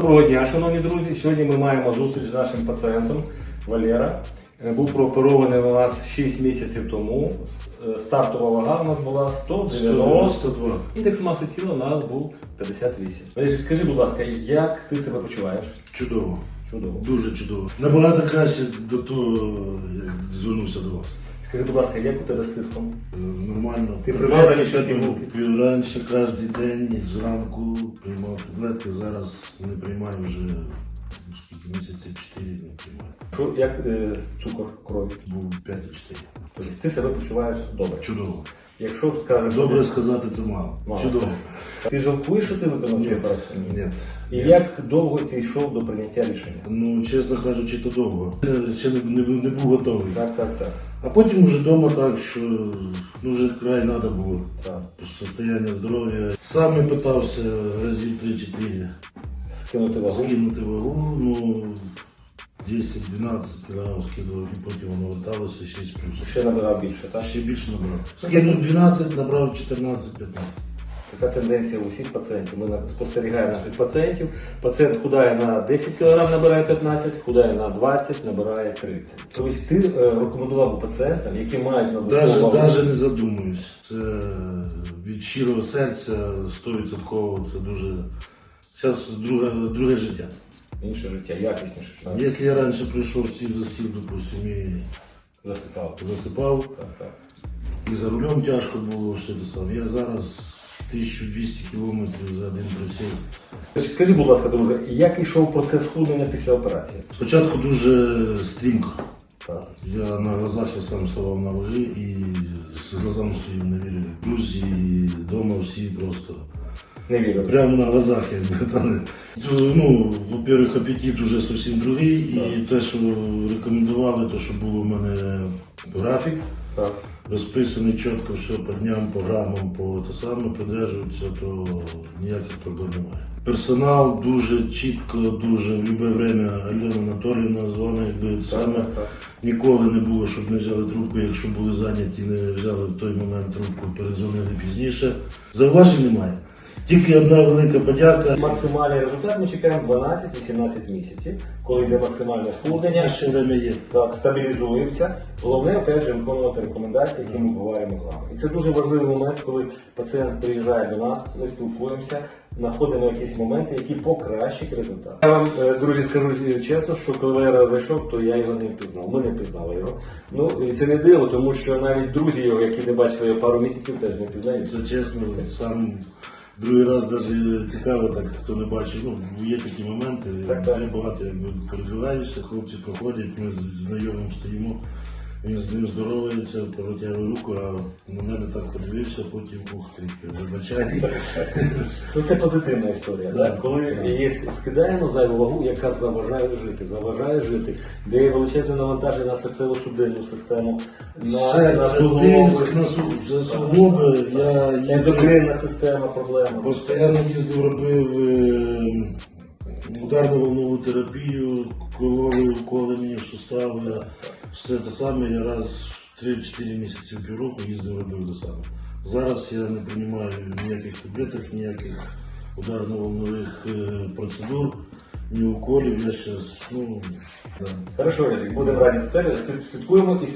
Доброго дня, шановні друзі. Сьогодні ми маємо зустріч з нашим пацієнтом Валера. Е, Був прооперований у нас 6 місяців тому. Е, Стартова вага у нас була 190. 192. Індекс маси тіла у нас був 58. Валерій, скажи, будь ласка, як ти себе почуваєш? Чудово. Чудово. Дуже чудово. Набагато краще до того, як звернувся до вас. Скажи, будь ласка, як у тебе з тиском? Нормально. Ти приймав раніше таблетки? раніше кожен день, зранку приймав таблетки, зараз не приймаю вже місяців 4 не приймаю. Що, як е, цукор крові? Був 5,4. Тобто ти себе почуваєш добре. Чудово. Якщо б скажеш, Добре сказати це мало. Мало. Чудово. ти жалкуєш, що ти виконав Ні. цю операцію? Ні. І як довго ти йшов до прийняття рішення? Ну, чесно кажучи, то довго. Ще не, не, не був готовий. Так, так, так. А потім вже вдома так, що ну, вже край треба було. так. Состояння здоров'я. Сам я питався разів 3-4 Скинути вагу. скинути вагу, ну 10-12 кг скидував і потім воно верталося 6 плюс. Ще набирав більше, так? Ще більше набрав. Скинув 12, набрав 14-15. Така тенденція у всіх пацієнтів. Ми спостерігаємо наших пацієнтів. Пацієнт худає на 10 кг, набирає 15, худає на 20, набирає 30. Тобто ти е, рекомендував пацієнтам, які мають на Даже, даже не задумуюсь. Це від щирого серця 100% це дуже. Зараз друге, друге життя. інше життя, якісніше. так? Якщо я раніше прийшов сів за стіл, допустим, і Засипав. засипав, Так, так. і за рулем тяжко було все те саме. Я зараз 1200 кілометрів за один присіст. Скажи, будь ласка, друже, як йшов процес худнення після операції? Спочатку дуже стрімко. Так. Я на глазах я сам ставав на ваги і з глазами своїм не вірив. Друзі, і вдома всі просто. Не вірю. Прямо на глазах, якби там. Ну, во-первых, апетит уже зовсім другий, і те, що рекомендували, то що було в мене графік, Так. розписаний чітко все по дням, по грамам, по те саме придержуються, то ніяких проблем немає. Персонал дуже чітко, дуже в будь-яке время Альона Анатоліївна дзвонить, якби саме так, так. ніколи не було, щоб не взяли трубку, якщо були зайняті, не взяли в той момент трубку, перезвонили пізніше. Зауважень немає. Тільки одна велика подяка. Максимальний результат ми чекаємо 12-18 місяців, коли йде максимальне схуднення. Ще время є. Так, стабілізуємося. Головне, опять же, виконувати рекомендації, які ми говоримо з вами. І це дуже важливий момент, коли пацієнт приїжджає до нас, ми спілкуємося, знаходимо якісь моменти, які покращать результат. Я вам, е, друзі, скажу чесно, що коли Валера зайшов, то я його не впізнав. Ми не впізнали його. Ну і це не диво, тому що навіть друзі його, які не бачили його пару місяців, теж не впізнають. Це чесно, сам другий раз навіть цікаво, так хто не бачив. Ну, є такі моменти. Так, так. Я багато якби передивляюся, хлопці проходять, ми з знайомим стоїмо. Він з ним здоровається, протягує руку, а на мене так подивився, потім ух ти, вибачай. Ну це позитивна історія. Да. Так? Коли є, скидаємо зайву вагу, яка заважає жити, заважає жити, де є величезне навантаження на серцево-судинну систему, на, на Серце, суглоби, тиск, на су- суглоби. Я ендокринна система, проблема. постійно їздив, робив е, ударну волнову терапію, кололи, уколи мені в сустави. Все те саме, я раз в 3-4 місяці в півроку їздив, робив те саме. Зараз я не приймаю ніяких таблеток, ніяких ударно-волнових е, процедур, ні уколів. Я зараз, ну, да. Хорошо, Олежик, будемо раді слідкуємо і